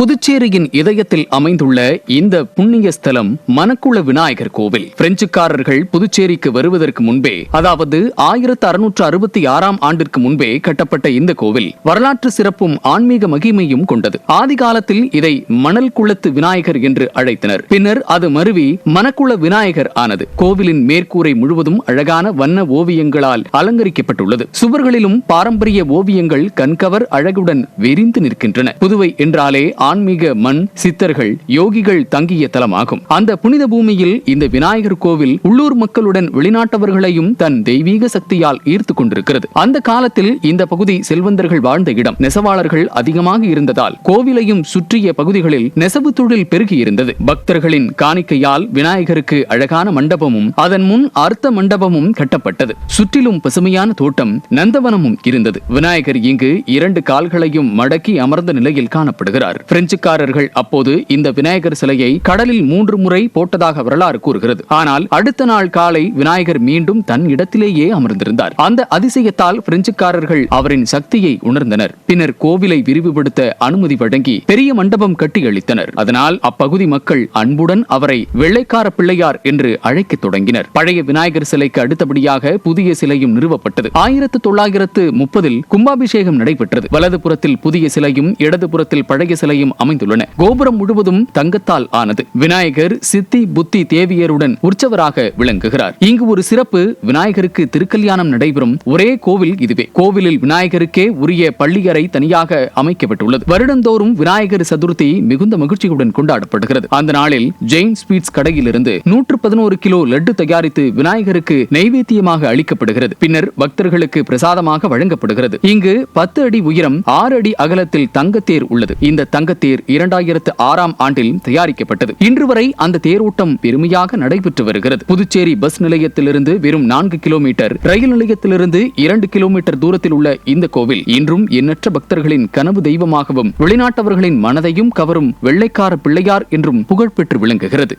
புதுச்சேரியின் இதயத்தில் அமைந்துள்ள இந்த புண்ணிய ஸ்தலம் மணக்குள விநாயகர் கோவில். பிரெஞ்சுக்காரர்கள் புதுச்சேரிக்கு வருவதற்கு முன்பே அதாவது ஆயிரத்து அறுநூற்று அறுபத்தி ஆறாம் ஆண்டிற்கு முன்பே கட்டப்பட்ட இந்த கோவில் வரலாற்று சிறப்பும் ஆன்மீக மகிமையும் கொண்டது. ஆதி காலத்தில் இதை மணல் குளத்து விநாயகர் என்று அழைத்தனர். பின்னர் அது மருவி மணக்குள விநாயகர் ஆனது. கோவிலின் மேற்கூரை முழுவதும் அழகான வண்ண ஓவியங்களால் அலங்கரிக்கப்பட்டுள்ளது. சுவர்களிலும் பாரம்பரிய ஓவியங்கள் கண்கவர் அழகுடன் விரிந்து நிற்கின்றன. புதுவை என்றாலே ஆன்மீக மண் சித்தர்கள் யோகிகள் தங்கிய தலமாகும். அந்த புனித பூமியில் இந்த விநாயகர் கோவில் உள்ளூர் மக்களுடன் வெளிநாட்டவர்களையும் தன் தெய்வீக சக்தியால் ஈர்த்து கொண்டிருக்கிறது. அந்த காலத்தில் இந்த பகுதி செல்வந்தர்கள் வாழ்ந்த இடம். நெசவாளர்கள் அதிகமாக இருந்ததால் கோவிலையும் சுற்றிய பகுதிகளில் நெசவு தொழில் பெருகியிருந்தது பக்தர்களின் காணிக்கையால் விநாயகருக்கு அழகான மண்டபமும் அதன் முன் அர்த்த மண்டபமும் கட்டப்பட்டது. சுற்றிலும் பசுமையான தோட்டம் நந்தவனமும் இருந்தது. விநாயகர் இங்கு இரண்டு கால்களையும் மடக்கி அமர்ந்த நிலையில் காணப்படுகிறார். பிரெஞ்சுக்காரர்கள் அப்போது இந்த விநாயகர் சிலையை கடலில் மூன்று முறை போட்டதாக வரலாறு கூறுகிறது. ஆனால் அடுத்த நாள் காலை விநாயகர் மீண்டும் தன் இடத்திலேயே அமர்ந்திருந்தார். அந்த அதிசயத்தால் பிரெஞ்சுக்காரர்கள் அவரின் சக்தியை உணர்ந்தனர். பின்னர் கோவிலை விரிவுபடுத்த அனுமதி வழங்கி பெரிய மண்டபம் கட்டியளித்தனர் அதனால் அப்பகுதி மக்கள் அன்புடன் அவரை வெள்ளைக்கார பிள்ளையார் என்று அழைக்கத் தொடங்கினர். பழைய விநாயகர் சிலைக்கு அடுத்தபடியாக புதிய சிலையும் நிறுவப்பட்டது. ஆயிரத்து தொள்ளாயிரத்து முப்பதில் கும்பாபிஷேகம் நடைபெற்றது. வலது புறத்தில் புதிய சிலையும் இடதுபுறத்தில் பழைய சிலையும் அமைந்துள்ளன. கோபுரம் முழுவதும் தங்கத்தால் ஆனது. விநாயகர் சித்தி புத்தி தேவியருடன் உற்சவராக விளங்குகிறார். இங்கு ஒரு சிறப்பு விநாயகருக்கு திருக்கல்யாணம் நடைபெறும் ஒரே கோவில் இதுவே. கோவிலில் விநாயகருக்கே உரிய பள்ளியறை தனியாக அமைக்கப்பட்டுள்ளது. வருடந்தோறும் விநாயகர் சதுர்த்தி மிகுந்த மகிழ்ச்சியுடன் கொண்டாடப்படுகிறது. அந்த நாளில் ஜெயின் ஸ்வீட்ஸ் கடையிலிருந்து நூற்று பதினோரு கிலோ லட்டு தயாரித்து விநாயகருக்கு நைவேத்தியமாக அளிக்கப்படுகிறது. பின்னர் பக்தர்களுக்கு பிரசாதமாக வழங்கப்படுகிறது. இங்கு பத்து அடி உயரம் ஆறு அடி அகலத்தில் தங்கத்தேர் உள்ளது. இந்த தங்க தேர் இரண்டாயிரத்து ஆறாம் ஆண்டில் தயாரிக்கப்பட்டது. இன்று வரை அந்த தேரோட்டம் பெருமையாக நடைபெற்று வருகிறது. புதுச்சேரி பஸ் நிலையத்திலிருந்து வெறும் நான்கு கிலோமீட்டர் ரயில் நிலையத்திலிருந்து இரண்டு கிலோமீட்டர் தூரத்தில் உள்ள இந்த கோவில் இன்றும் எண்ணற்ற பக்தர்களின் கனவு தெய்வமாகவும் வெளிநாட்டவர்களின் மனதையும் கவரும் வெள்ளைக்கார பிள்ளையார் என்றும் புகழ்பெற்று விளங்குகிறது.